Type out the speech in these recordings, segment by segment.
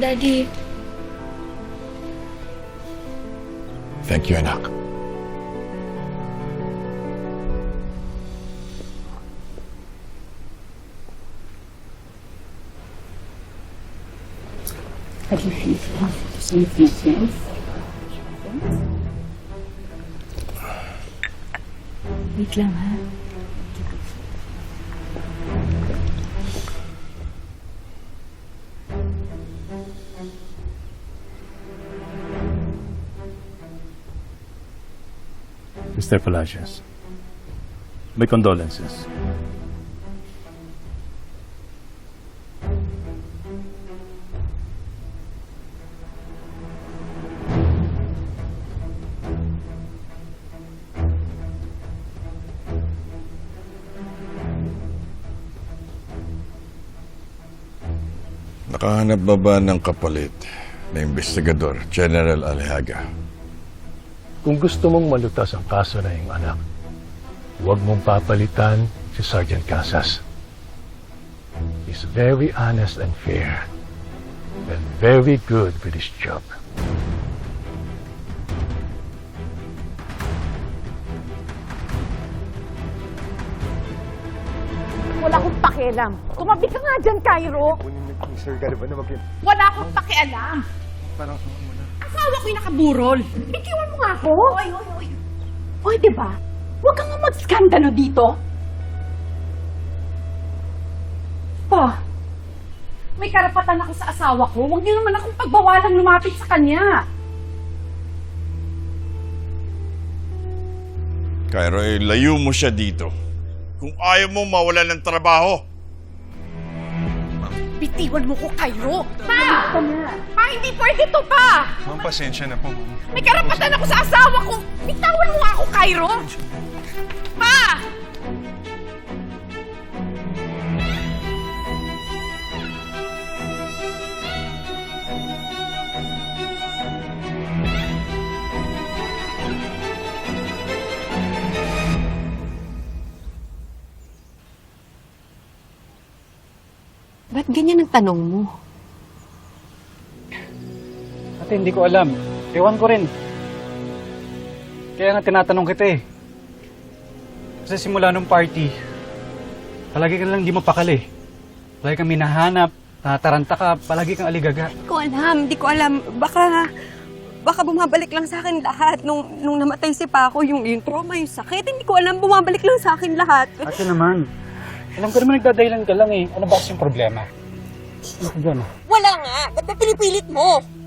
Daddy, Thank you, anak. wait lang ha. Mr. Palacios, my condolences. Nakahanap ba ba ng kapalit na investigador, General Alejaga? Kung gusto mong malutas ang kaso na iyong anak, huwag mong papalitan si Sergeant Casas. He's very honest and fair, and very good with his job. Wala akong pakialam. Tumabi ka nga dyan, Cairo. Sir, gano'n ba na mag Wala akong pakialam. Parang Asawa ko'y nakaburol. Bitiwan mo nga ako. Oy, oy, oy. Oy, di ba? Huwag kang mag-skandalo dito. Pa, may karapatan ako sa asawa ko. Huwag niyo naman akong pagbawalang lumapit sa kanya. Cairo, eh, layo mo siya dito. Kung ayaw mo mawala ng trabaho. Bitiwan mo ko, Cairo. Pa! Pa, hindi pwede to, pa! Ma'am, pasensya na po. May karapatan ako sa asawa ko. Bitawan mo nga ako, Cairo. Pa! Ba't ganyan ang tanong mo? Ate, hindi ko alam. Ewan ko rin. Kaya nga tinatanong kita eh. Kasi simula nung party, palagi ka lang di mapakali. Palagi kang minahanap, tataranta ka, palagi kang aligaga. Hindi ko alam, hindi ko alam. Baka, baka bumabalik lang sa akin lahat. Nung, nung namatay si Paco, yung, yung trauma, yung sakit, hindi ko alam, bumabalik lang sa akin lahat. Ate naman, alam ko naman nagdadahilan ka lang eh. Ano ba kasi yung problema? Ano problema? Wala nga, ba't ba pinipilit mo?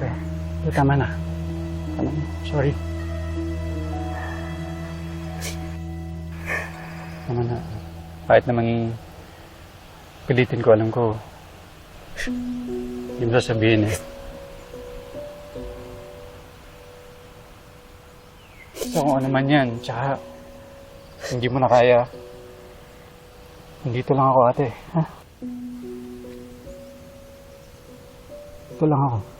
Ate, tama na. Mo, sorry. Tama na. Kahit namang pilitin ko, alam ko. Hindi mo sasabihin eh. So kung ano man yan, tsaka hindi mo na kaya, nandito lang ako ate. Ha? Ito lang ako.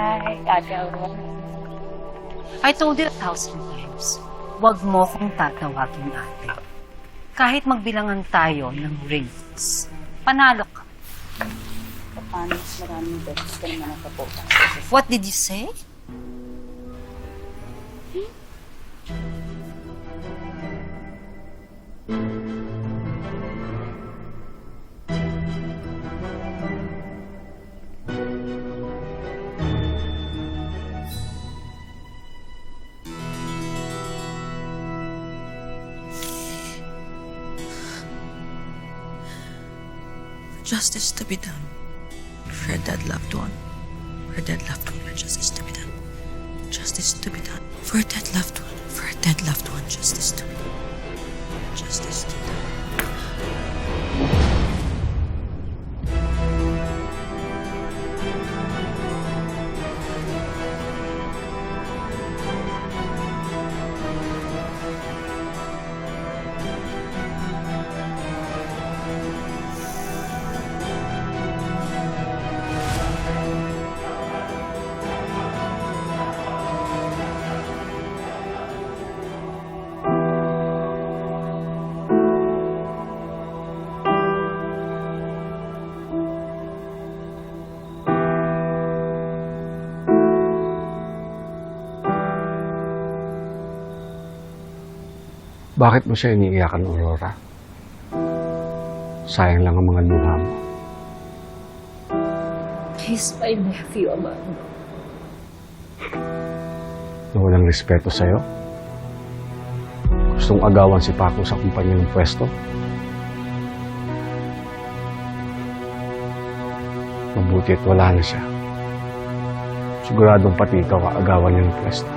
Hi, Ate. I told you a thousand times, huwag mo kong tatawagin ate. Kahit magbilangan tayo ng rings, panalo ka. What did you say? Justice to be done for a dead loved one. For a dead loved one, justice to be done. Justice to be done for a dead loved one. For a dead loved one, justice to be done. Justice to be done. Bakit mo siya iniiyakan, Aurora? Sayang lang ang mga luha mo. He's my nephew, Amanda. Na walang respeto sa'yo. Gustong agawan si Paco sa kumpanya ng pwesto. Mabuti at wala na siya. Siguradong pati ikaw kaagawan niya ng pwesto.